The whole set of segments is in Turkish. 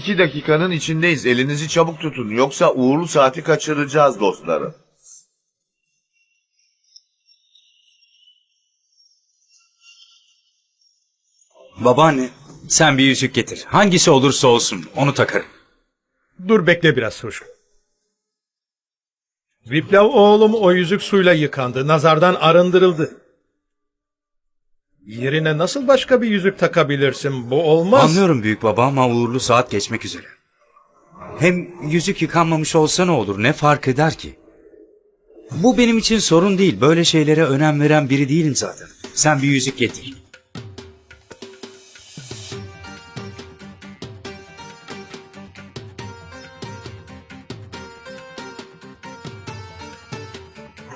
iki dakikanın içindeyiz. Elinizi çabuk tutun. Yoksa uğurlu saati kaçıracağız dostlarım. Babaanne sen bir yüzük getir. Hangisi olursa olsun onu takarım. Dur bekle biraz hoş. Viplav oğlum o yüzük suyla yıkandı. Nazardan arındırıldı. Yerine nasıl başka bir yüzük takabilirsin? Bu olmaz. Anlıyorum büyük baba ama uğurlu saat geçmek üzere. Hem yüzük yıkanmamış olsa ne olur ne fark eder ki? Bu benim için sorun değil. Böyle şeylere önem veren biri değilim zaten. Sen bir yüzük getir.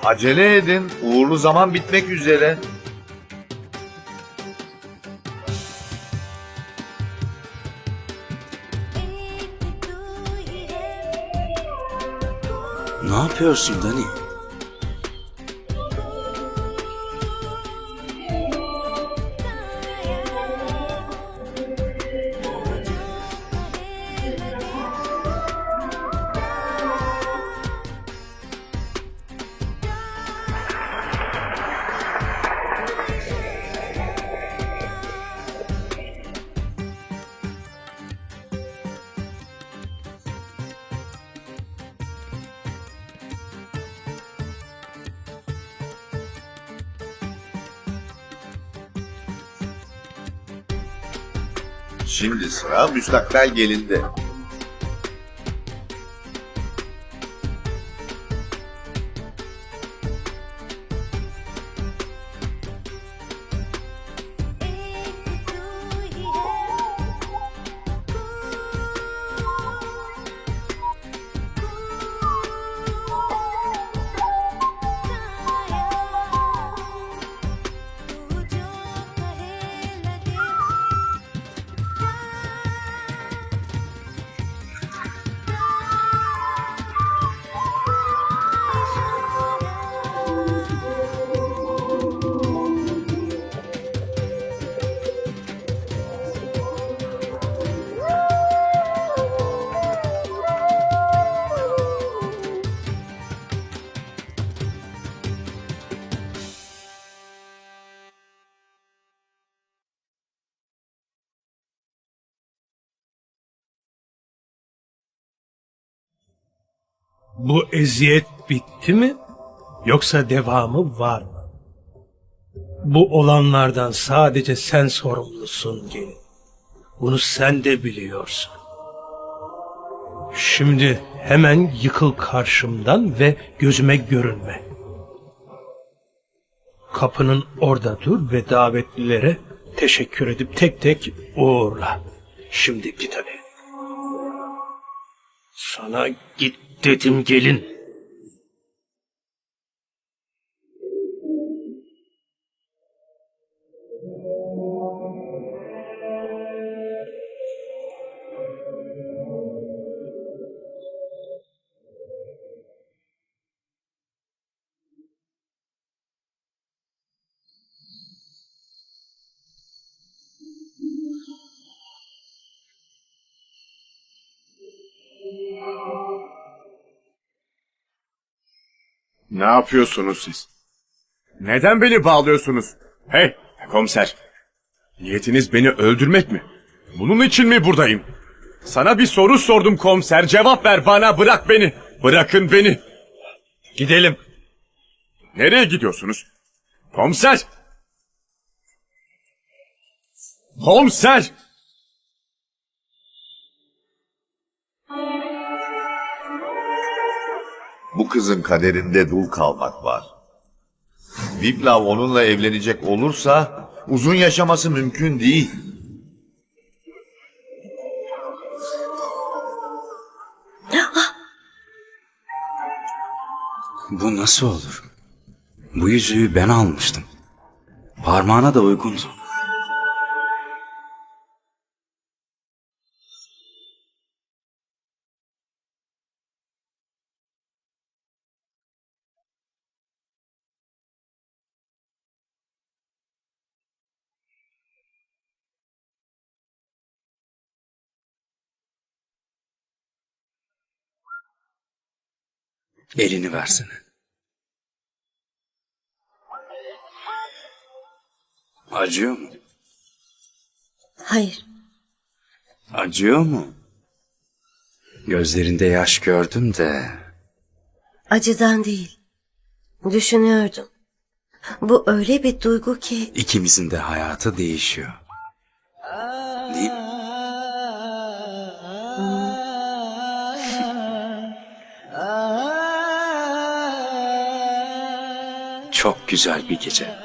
Acele edin. Uğurlu zaman bitmek üzere. Ne yapıyorsun Dani? Şimdi sıra müstakbel gelinde. Bu eziyet bitti mi? Yoksa devamı var mı? Bu olanlardan sadece sen sorumlusun gelin. Bunu sen de biliyorsun. Şimdi hemen yıkıl karşımdan ve gözüme görünme. Kapının orada dur ve davetlilere teşekkür edip tek tek uğurla. Şimdi git hadi. Sana git dedim gelin. Ne yapıyorsunuz siz? Neden beni bağlıyorsunuz? Hey komiser. Niyetiniz beni öldürmek mi? Bunun için mi buradayım? Sana bir soru sordum komiser. Cevap ver bana bırak beni. Bırakın beni. Gidelim. Nereye gidiyorsunuz? Komiser. Komiser. Bu kızın kaderinde dul kalmak var. Viplav onunla evlenecek olursa uzun yaşaması mümkün değil. Bu nasıl olur? Bu yüzüğü ben almıştım. Parmağına da uygundu. Elini versene. Acıyor mu? Hayır. Acıyor mu? Gözlerinde yaş gördüm de. Acıdan değil. Düşünüyordum. Bu öyle bir duygu ki ikimizin de hayatı değişiyor. Çok güzel bir gece.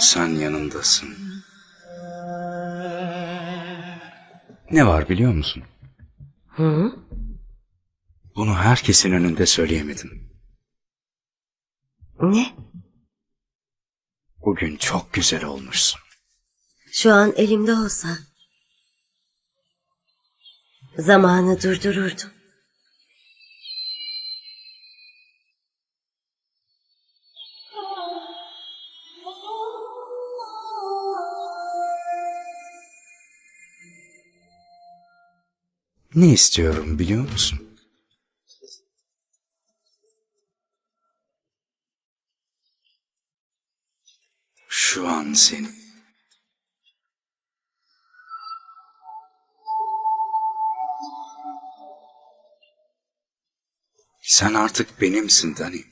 Sen yanındasın. Ne var biliyor musun? Bunu herkesin önünde söyleyemedim. ne? Bugün çok güzel olmuşsun. Şu an elimde olsa zamanı durdururdum. Ne istiyorum biliyor musun? Şu an seni. Sen artık benimsin Dani.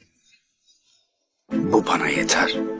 Bu bana yeter.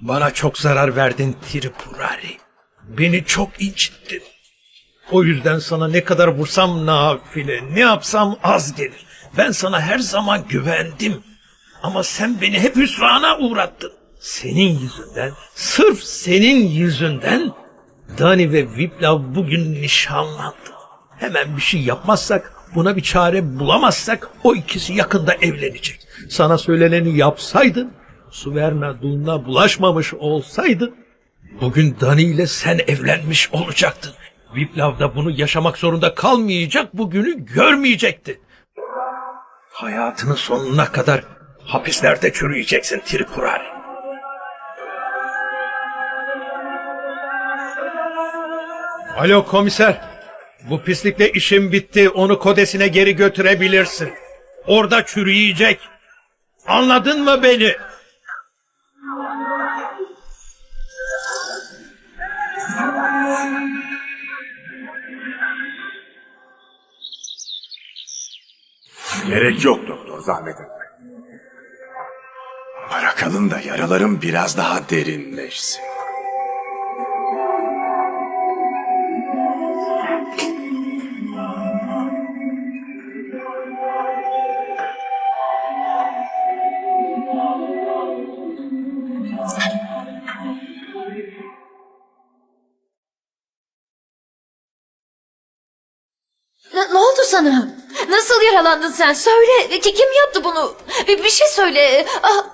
Bana çok zarar verdin Tripurari. Beni çok incittin. O yüzden sana ne kadar vursam nafile, ne yapsam az gelir. Ben sana her zaman güvendim. Ama sen beni hep hüsrana uğrattın. Senin yüzünden, sırf senin yüzünden Dani ve Viplav bugün nişanlandı. Hemen bir şey yapmazsak, buna bir çare bulamazsak o ikisi yakında evlenecek. Sana söyleneni yapsaydın, su verme duluna bulaşmamış olsaydın, bugün Dani ile sen evlenmiş olacaktın. Viplav da bunu yaşamak zorunda kalmayacak, bugünü görmeyecekti. Hayatının sonuna kadar hapislerde çürüyeceksin Tripurari. Alo komiser. Bu pislikle işim bitti. Onu kodesine geri götürebilirsin. Orada çürüyecek. Anladın mı beni? Gerek yok doktor zahmet etme. Bırakalım da yaralarım biraz daha derinleşsin. Yakalandın sen? Söyle. Ki- Kim yaptı bunu? Bir, bir şey söyle. Ah,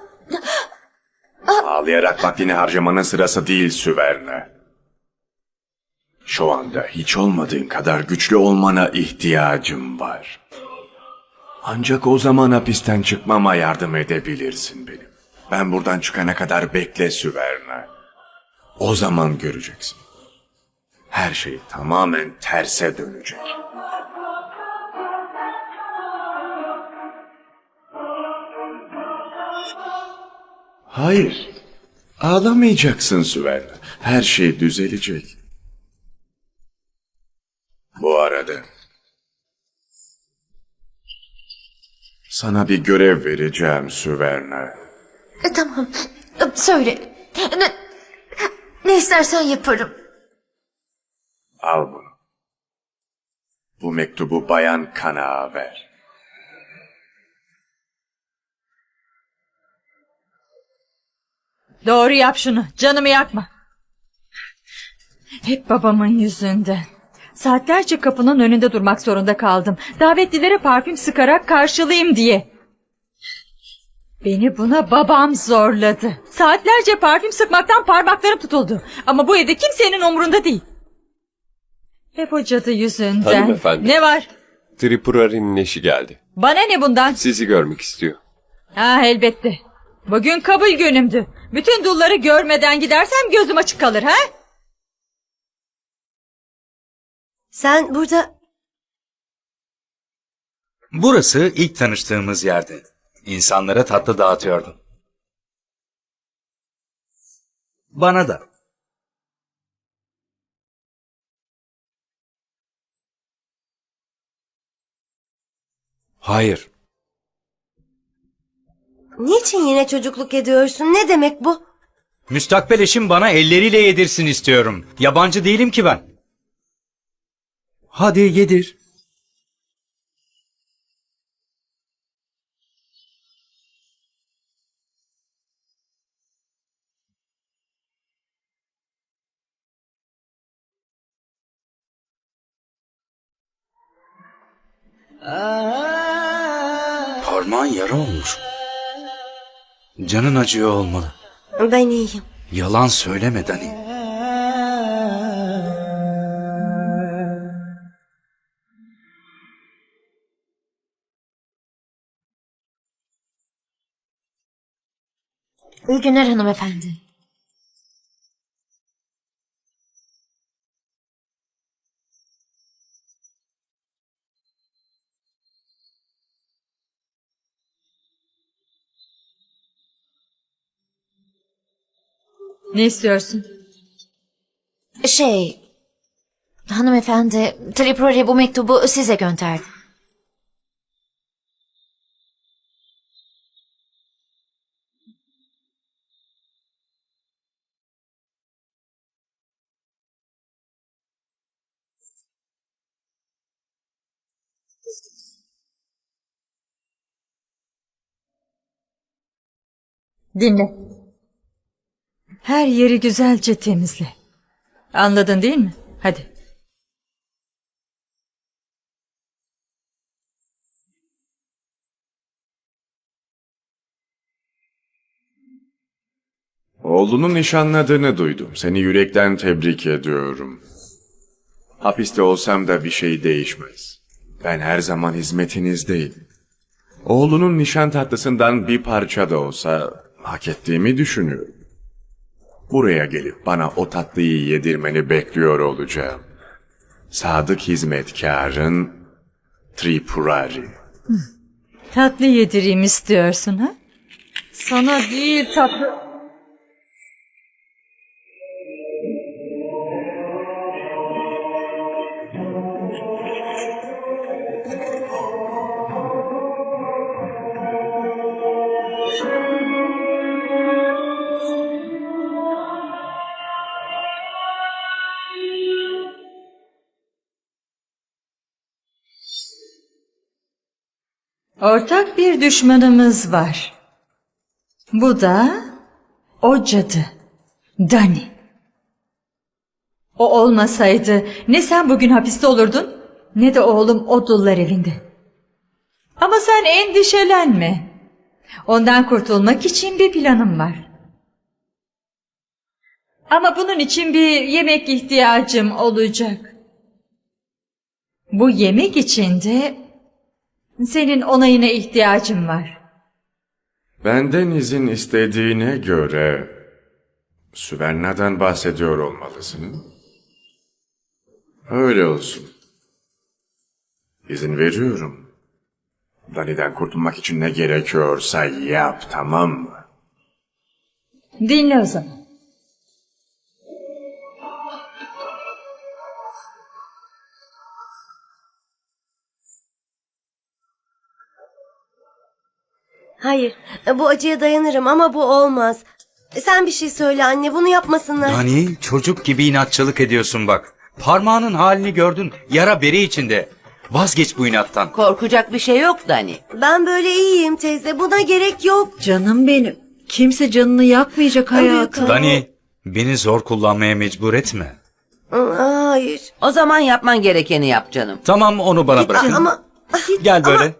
Ağlayarak vaktini harcamanın sırası değil Süverne. Şu anda hiç olmadığın kadar güçlü olmana ihtiyacım var. Ancak o zaman hapisten çıkmama yardım edebilirsin benim. Ben buradan çıkana kadar bekle Süverne. O zaman göreceksin. Her şey tamamen terse dönecek. Hayır. Ağlamayacaksın Süverne. Her şey düzelecek. Bu arada... Sana bir görev vereceğim Süverne. e, tamam. E, Söyle. Ne, ne istersen yaparım. Al bunu. Bu mektubu Bayan Kana'ya ver. Doğru yap şunu. Canımı yakma. Hep babamın yüzünden. Saatlerce kapının önünde durmak zorunda kaldım. Davetlilere parfüm sıkarak karşılayayım diye. Beni buna babam zorladı. Saatlerce parfüm sıkmaktan parmaklarım tutuldu. Ama bu evde kimsenin umurunda değil. Hep o cadı yüzünden. Hanımefendi. Ne var? Tripurari'nin eşi geldi. Bana ne bundan? Sizi görmek istiyor. Ha elbette. Bugün kabul günümdü. Bütün dulları görmeden gidersem gözüm açık kalır ha? Sen burada Burası ilk tanıştığımız yerdi. İnsanlara tatlı dağıtıyordum. Bana da. Hayır. Niçin yine çocukluk ediyorsun? Ne demek bu? Müstakbel eşim bana elleriyle yedirsin istiyorum. Yabancı değilim ki ben. Hadi yedir. Parmağın yara olmuş. Canın acıyor olmalı. Ben iyiyim. Yalan söyleme Dani. İyi günler hanımefendi. Ne istiyorsun? Şey... Hanımefendi, Tripuri bu mektubu size gönderdi. Dinle. Her yeri güzelce temizle. Anladın değil mi? Hadi. Oğlunun nişanladığını duydum. Seni yürekten tebrik ediyorum. Hapiste olsam da bir şey değişmez. Ben her zaman hizmetinizdeyim. Oğlunun nişan tatlısından bir parça da olsa hak ettiğimi düşünüyorum. Buraya gelip bana o tatlıyı yedirmeni bekliyor olacağım. Sadık hizmetkarın Tripurari. Tatlı yedireyim istiyorsun ha? Sana değil tatlı... Ortak bir düşmanımız var. Bu da o cadı. Dani. O olmasaydı ne sen bugün hapiste olurdun ne de oğlum o dullar evinde. Ama sen endişelenme. Ondan kurtulmak için bir planım var. Ama bunun için bir yemek ihtiyacım olacak. Bu yemek için de senin onayına ihtiyacım var. Benden izin istediğine göre Süverna'dan bahsediyor olmalısın. Öyle olsun. İzin veriyorum. Dani'den kurtulmak için ne gerekiyorsa yap tamam mı? Dinle o zaman. Hayır, bu acıya dayanırım ama bu olmaz. Sen bir şey söyle anne, bunu yapmasınlar. Dani çocuk gibi inatçılık ediyorsun bak. Parmağının halini gördün. Yara beri içinde. Vazgeç bu inattan. Korkacak bir şey yok Dani. Ben böyle iyiyim teyze, buna gerek yok. Canım benim. Kimse canını yakmayacak hayatım. Dani beni zor kullanmaya mecbur etme. Hayır. O zaman yapman gerekeni yap canım. Tamam onu bana bırakın. Ama Gel böyle.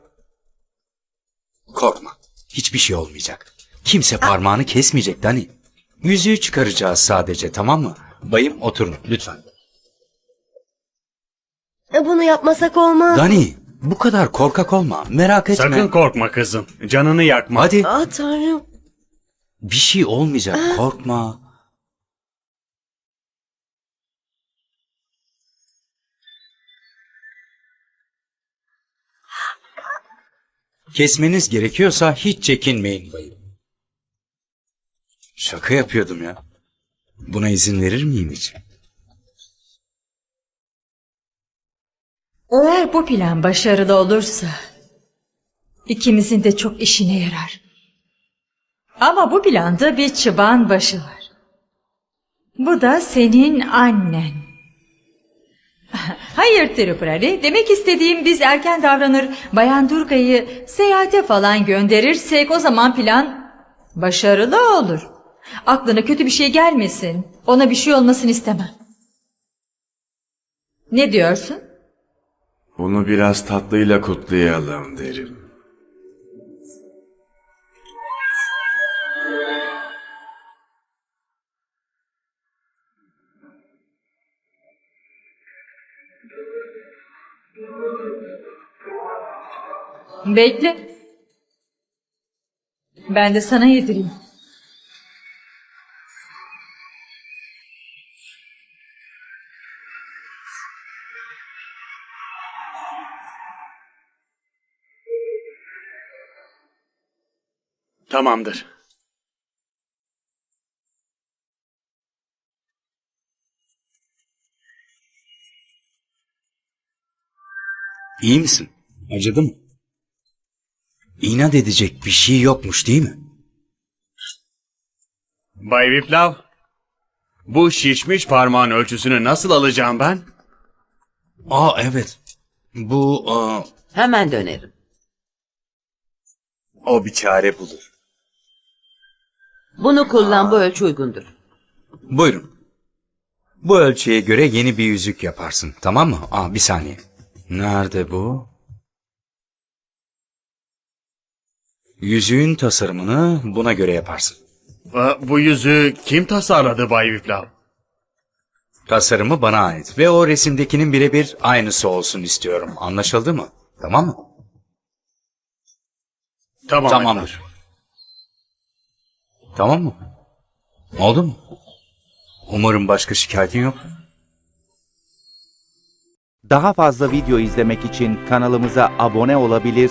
Korkma. Hiçbir şey olmayacak. Kimse parmağını kesmeyecek Dani. Yüzüğü çıkaracağız sadece tamam mı? Bayım oturun lütfen. bunu yapmasak olmaz. Dani bu kadar korkak olma. Merak etme. Sakın korkma kızım. Canını yakma. Hadi. Ah tanrım. Bir şey olmayacak korkma. Kesmeniz gerekiyorsa hiç çekinmeyin bayım. Şaka yapıyordum ya. Buna izin verir miyim hiç? Eğer bu plan başarılı olursa ikimizin de çok işine yarar. Ama bu planda bir çıban başı var. Bu da senin annen. Hayır Tripurari, demek istediğim biz erken davranır, Bayan Durga'yı seyahate falan gönderirsek o zaman plan başarılı olur. Aklına kötü bir şey gelmesin, ona bir şey olmasını istemem. Ne diyorsun? Bunu biraz tatlıyla kutlayalım derim. Bekle. Ben de sana yedireyim. Tamamdır. İyi misin? Acıdı mı? İnat edecek bir şey yokmuş değil mi? Bay Viplav. Bu şişmiş parmağın ölçüsünü nasıl alacağım ben? Aa evet. Bu aa, Hemen dönerim. o bir çare bulur. Bunu kullan bu ölçü uygundur. Buyurun. Bu ölçüye göre yeni bir yüzük yaparsın. Tamam mı? Aa bir saniye. Nerede bu? Yüzüğün tasarımını buna göre yaparsın. Bu yüzüğü kim tasarladı Bay Viplav? Tasarımı bana ait ve o resimdekinin birebir aynısı olsun istiyorum. Anlaşıldı mı? Tamam mı? Tamam. Tamamdır. Tamam mı? Oldu mu? Umarım başka şikayetin yok. Daha fazla video izlemek için kanalımıza abone olabilir,